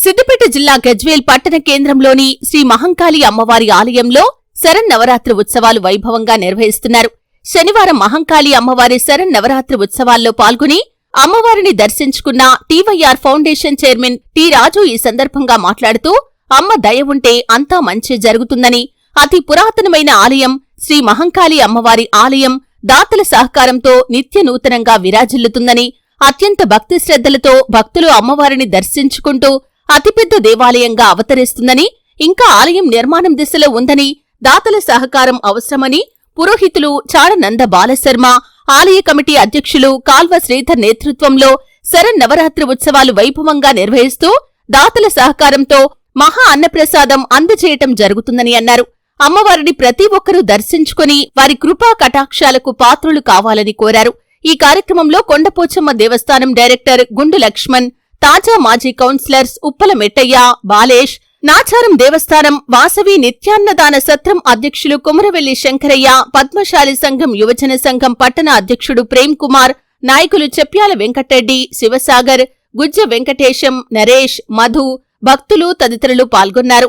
సిద్దిపేట జిల్లా గజ్వేల్ పట్టణ కేంద్రంలోని శ్రీ మహంకాళి అమ్మవారి ఆలయంలో శరన్నవరాత్రి ఉత్సవాలు వైభవంగా నిర్వహిస్తున్నారు. శనివారం మహంకాళి అమ్మవారి శరన్నవరాత్రి ఉత్సవాల్లో పాల్గొని అమ్మవారిని దర్శించుకున్న TYR foundation chairman T Raju ఈ సందర్భంగా మాట్లాడుతూ అమ్మ దయ ఉంటే అంతా మంచి జరుగుతుందని అతి పురాతనమైన ఆలయం శ్రీ మహంకాళి అమ్మవారి ఆలయం దాతల సహకారంతో నిత్య నూతనంగా విరాజిల్లుతుందని అత్యంత భక్తి శ్రద్ధలతో భక్తులు అమ్మవారిని దర్శించుకుంటూ అతిపెద్ద దేవాలయంగా అవతరిస్తుందని ఇంకా ఆలయం నిర్మాణం దిశలో ఉందని దాతల సహకారం అవసరమని పురోహితులు చాడనంద బాలశర్మ ఆలయ కమిటీ అధ్యక్షులు కాల్వ శ్రీధర్ నేతృత్వంలో శరన్నవరాత్రి ఉత్సవాలు వైభవంగా నిర్వహిస్తూ దాతల సహకారంతో మహా అన్నప్రసాదం అందజేయటం జరుగుతుందని అన్నారు. అమ్మవారిని ప్రతి ఒక్కరూ దర్శించుకుని వారి కృపా కటాక్షాలకు పాత్రులు కావాలని కోరారు. ఈ కార్యక్రమంలో కొండపోచమ్మ దేవస్థానం డైరెక్టర్ గుండు లక్ష్మణ్ తాజా మాజీ కౌన్సిలర్స్ ఉప్పల మెట్టయ్య బాలేష్ నాచారం దేవస్థానం వాసవి నిత్యాన్నదాన సత్రం అధ్యక్షులు కుమరవెల్లి శంకరయ్య పద్మశాలి సంఘం యువజన సంఘం పట్టణ అధ్యక్షుడు ప్రేమ్ కుమార్ నాయకులు చెప్యాల వెంకటరెడ్డి శివసాగర్ గుజ్జ వెంకటేశం నరేష్ మధు భక్తులు తదితరులు పాల్గొన్నారు.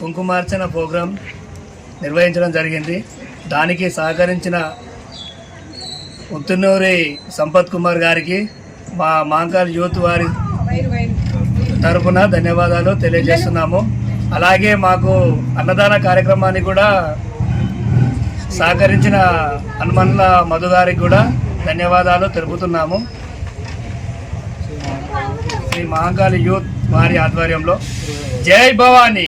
కుంకుమార్చన ప్రోగ్రాం నిర్వహించడం జరిగింది. దానికి సహకరించిన ఉత్తనూరి సంపత్ కుమార్ గారికి మా మాంకాల్ యూత్ వారి తరఫున ధన్యవాదాలు తెలియజేస్తున్నాము. అలాగే మాకు అన్నదాన కార్యక్రమాన్ని కూడా సహకరించిన హనుమన్ల మధు గారికి కూడా ధన్యవాదాలు తెలుపుతున్నాము. శ్రీ మహాకాళి యూత్ వారి ఆధ్వర్యంలో. జై భవానీ!